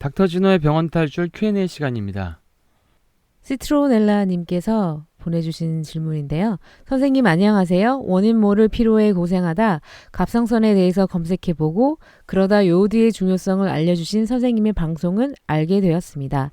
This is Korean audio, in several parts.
닥터 진호의 병원 탈출 Q&A 시간입니다. 시트로넬라 님께서 보내주신 질문인데요. 선생님 안녕하세요. 원인 모를 피로에 고생하다 갑상선에 대해서 검색해보고 그러다 요오드의 중요성을 알려주신 선생님의 방송을 알게 되었습니다.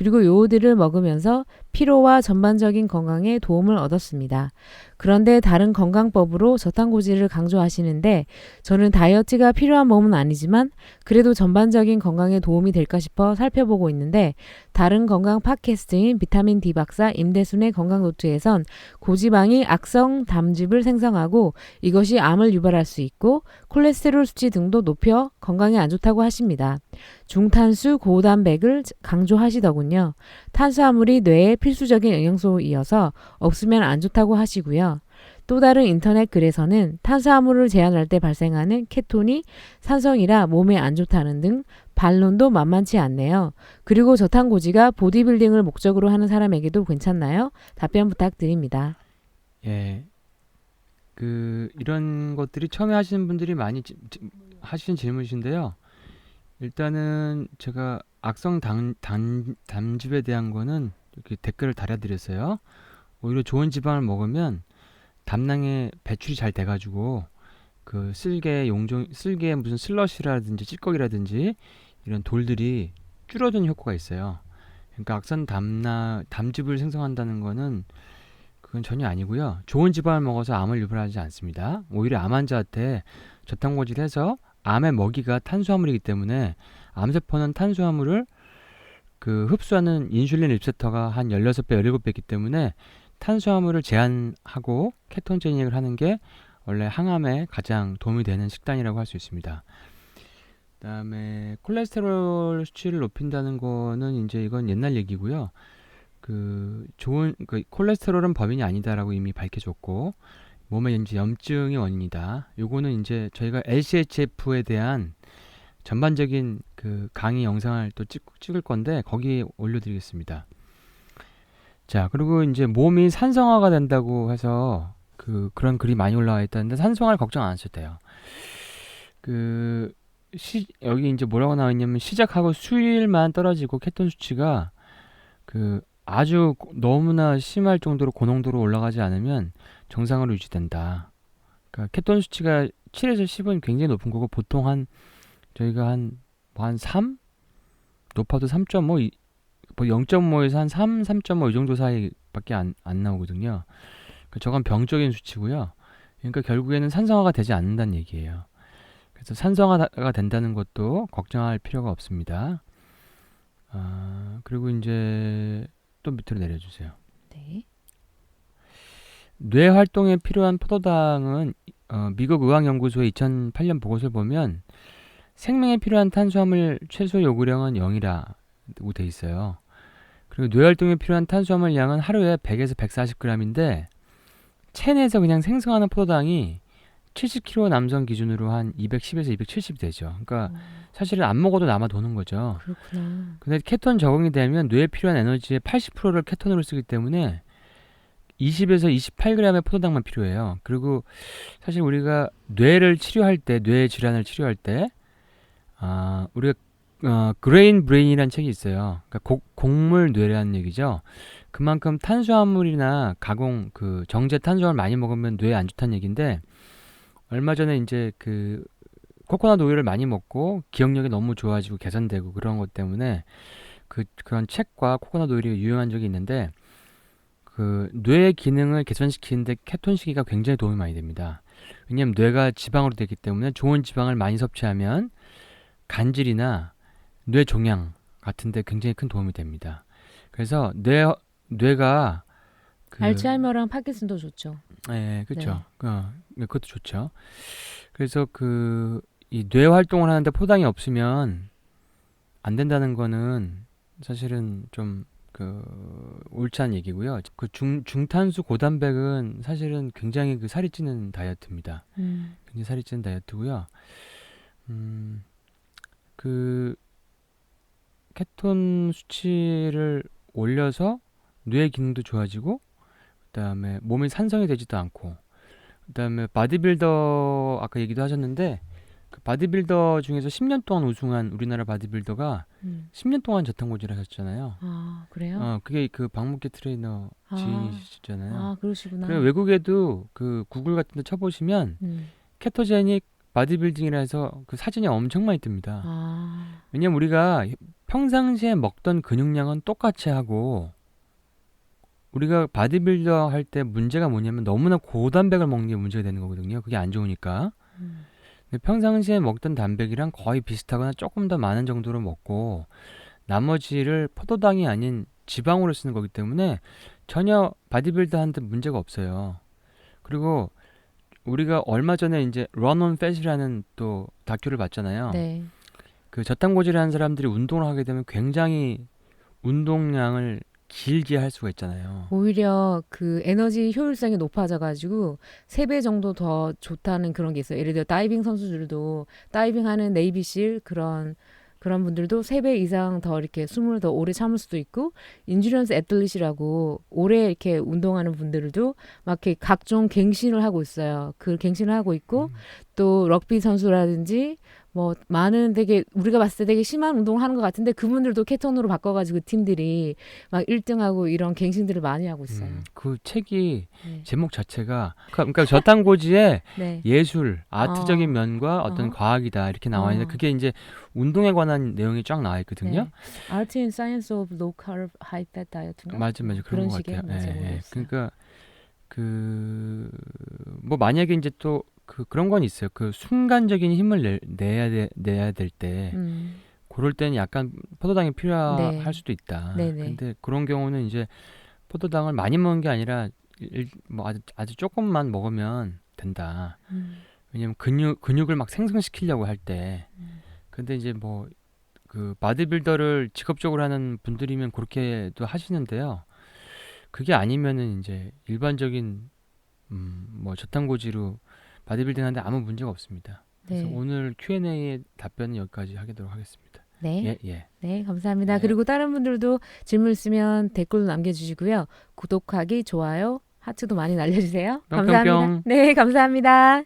그리고 요오드를 먹으면서 피로와 전반적인 건강에 도움을 얻었습니다. 그런데 다른 건강법으로 저탄고지를 강조하시는데 저는 다이어트가 필요한 몸은 아니지만 그래도 전반적인 건강에 도움이 될까 싶어 살펴보고 있는데 다른 건강 팟캐스트인 비타민 D 박사 임대순의 건강 노트에선 고지방이 악성 담즙을 생성하고 이것이 암을 유발할 수 있고 콜레스테롤 수치 등도 높여 건강에 안 좋다고 하십니다. 중탄수 고단백을 강조하시더군요. 탄수화물이 뇌의 필수적인 영양소이어서 없으면 안 좋다고 하시고요. 또 다른 인터넷 글에서는 탄수화물을 제한할 때 발생하는 케톤이 산성이라 몸에 안 좋다는 등 반론도 만만치 않네요. 그리고 저탄고지가 보디빌딩을 목적으로 하는 사람에게도 괜찮나요? 답변 부탁드립니다. 예. 그 이런 것들이 처음에 하시는 분들이 많이 하시는 질문이신데요. 일단은 제가 악성 당, 당, 담즙에 대한 거는 이렇게 댓글을 달아드렸어요. 오히려 좋은 지방을 먹으면 담낭에 배출이 잘 돼가지고 그 쓸개 용종 쓸개 무슨 슬러시라든지 찌꺼기라든지 이런 돌들이 줄어드는 효과가 있어요. 그러니까 악성 담나 담즙을 생성한다는 거는 그건 전혀 아니고요. 좋은 지방을 먹어서 암을 유발하지 않습니다. 오히려 암 환자한테 저탄고지를 해서 암의 먹이가 탄수화물이기 때문에 암세포는 탄수화물을 그 흡수하는 인슐린 리셉터가 한 16배, 17배이기 때문에 탄수화물을 제한하고 케톤제닉을 하는 게 원래 항암에 가장 도움이 되는 식단이라고 할 수 있습니다. 그다음에 콜레스테롤 수치를 높인다는 거는 이제 이건 옛날 얘기고요. 그 좋은 그 콜레스테롤은 범인이 아니다라고 이미 밝혀졌고 몸에 이제 염증이 원인이다. 요거는 이제 저희가 LCHF에 대한 전반적인 그 강의 영상을 또 찍, 찍을 건데 거기 올려드리겠습니다. 자 그리고 이제 몸이 산성화가 된다고 해서 그 그런 글이 많이 올라와 있다는데 산성화를 걱정 안 하셔도 돼요. 그 시, 여기 이제 뭐라고 나와 있냐면 시작하고 수일만 떨어지고 케톤 수치가 그 아주 고- 너무나 심할 정도로 고농도로 올라가지 않으면 정상으로 유지된다. 그러니까 케톤 수치가 7에서 10은 굉장히 높은 거고 보통 한 저희가 한 뭐 한 3? 높아도 3.5, 이- 뭐 0.5에서 한 3, 3.5 이 정도 사이밖에 안, 안 나오거든요. 그러니까 저건 병적인 수치고요. 그러니까 결국에는 산성화가 되지 않는다는 얘기예요. 그래서 산성화가 된다는 것도 걱정할 필요가 없습니다. 아, 그리고 이제 또 밑으로 내려주세요. 네. 뇌 활동에 필요한 포도당은 어, 미국 의학연구소의 2008년 보고서를 보면 생명에 필요한 탄수화물 최소 요구량은 0이라고 돼 있어요. 그리고 뇌 활동에 필요한 탄수화물 양은 하루에 100에서 140g인데 체내에서 그냥 생성하는 포도당이 70kg 남성 기준으로 한 210에서 270 되죠. 그러니까 사실은 안 먹어도 남아 도는 거죠. 그렇구나. 근데 케톤 적응이 되면 뇌에 필요한 에너지의 80%를 케톤으로 쓰기 때문에 20에서 28g의 포도당만 필요해요. 그리고 사실 우리가 뇌를 치료할 때, 뇌 질환을 치료할 때, 아, 우리가 어, 그레인 브레인이라는 책이 있어요. 그러니까 곡, 곡물 뇌라는 얘기죠. 그만큼 탄수화물이나 가공 그 정제 탄수화물 많이 먹으면 뇌에 안 좋다는 얘기인데 얼마 전에 이제 그 코코넛 오일을 많이 먹고 기억력이 너무 좋아지고 개선되고 그런 것 때문에 그 그런 책과 코코넛 오일이 유용한 적이 있는데 그 뇌의 기능을 개선시키는데 케톤식이가 굉장히 도움이 많이 됩니다. 왜냐하면 뇌가 지방으로 되기 때문에 좋은 지방을 많이 섭취하면 간질이나 뇌 종양 같은데 굉장히 큰 도움이 됩니다. 그래서 뇌 뇌가 그 알츠하이머랑 파킨슨도 좋죠. 예, 그렇죠. 어, 네, 그것도 좋죠. 그래서 그 이 뇌 활동을 하는데 포당이 없으면 안 된다는 거는 사실은 좀 그 옳지 않은 얘기고요. 그 중 중탄수 고단백은 사실은 굉장히 그 살이 찌는 다이어트입니다. 음. 굉장히 살이 찌는 다이어트고요. 음, 그 케톤 수치를 올려서 뇌 기능도 좋아지고 그다음에 몸이 산성이 되지도 않고 그다음에 바디빌더 아까 얘기도 하셨는데 그 바디빌더 중에서 10년 동안 우승한 우리나라 바디빌더가 음. 10년 동안 저탄고지를 하셨잖아요. 아 그래요? 어, 그게 그 박목계 트레이너 아. 지인이시잖아요. 아 그러시구나. 그리고 외국에도 그 구글 같은 데 쳐보시면 음. 케토제닉 바디빌딩이라 해서 그 사진이 엄청 많이 뜹니다. 아 왜냐면 우리가 평상시에 먹던 근육량은 똑같이 하고 우리가 바디빌더 할 때 문제가 뭐냐면 너무나 고단백을 먹는 게 문제가 되는 거거든요. 그게 안 좋으니까. 음. 근데 평상시에 먹던 단백이랑 거의 비슷하거나 조금 더 많은 정도로 먹고 나머지를 포도당이 아닌 지방으로 쓰는 거기 때문에 전혀 바디빌더한테 문제가 없어요. 그리고 우리가 얼마 전에 이제 런온 팻이라는 또 다큐를 봤잖아요. 네. 그 저탄고지를 하는 사람들이 운동을 하게 되면 굉장히 운동량을 길게 할 수가 있잖아요. 오히려 그 에너지 효율성이 높아져가지고 세 배 정도 더 좋다는 그런 게 있어요. 예를 들어 다이빙 선수들도 다이빙하는 네이비실 그런 그런 분들도 세 배 이상 더 이렇게 숨을 더 오래 참을 수도 있고 인주런스 애틀릿이라고 오래 이렇게 운동하는 분들도 막 이렇게 각종 갱신을 하고 있어요. 그 갱신을 하고 있고 음. 또 럭비 선수라든지 뭐 많은 되게 우리가 봤을 때 되게 심한 운동을 하는 것 같은데 그분들도 케톤으로 바꿔가지고 팀들이 막 1등하고 이런 갱신들을 많이 하고 있어요. 음, 그 책이 네. 제목 자체가 그러니까 저탄고지의 네. 예술, 아트적인 어. 면과 어떤 어. 과학이다 이렇게 나와 있는데 어. 그게 이제 운동에 관한 내용이 쫙 나와 있거든요. 네. Art and Science of Low Carb High Fat Diet인가? 맞아, 맞아 그런, 그런 것 같아요. 뭐 예, 예. 그러니까 그 뭐 만약에 이제 또 그 그런 건 있어요. 그 순간적인 힘을 내, 내야 돼, 내야 될 때 음. 그럴 때는 약간 포도당이 필요할 네. 수도 있다. 네네. 근데 그런 경우는 이제 포도당을 많이 먹는 게 아니라 일, 뭐 아주 아주 조금만 먹으면 된다. 음. 왜냐면 근육 근육을 막 생성시키려고 할 때. 음. 근데 이제 뭐그 바디빌더를 직업적으로 하는 분들이면 그렇게도 하시는데요. 그게 아니면은 이제 일반적인 음 뭐 저탄고지로 바디빌딩 하는데 아무 문제가 없습니다. 그래서 네. 오늘 Q&A의 답변은 여기까지 하도록 하겠습니다. 네. 예, 예. 네, 감사합니다. 네. 그리고 다른 분들도 질문 있으면 댓글로 남겨주시고요. 구독하기, 좋아요, 하트도 많이 날려주세요. 뿅뿅뿅. 감사합니다. 네, 감사합니다.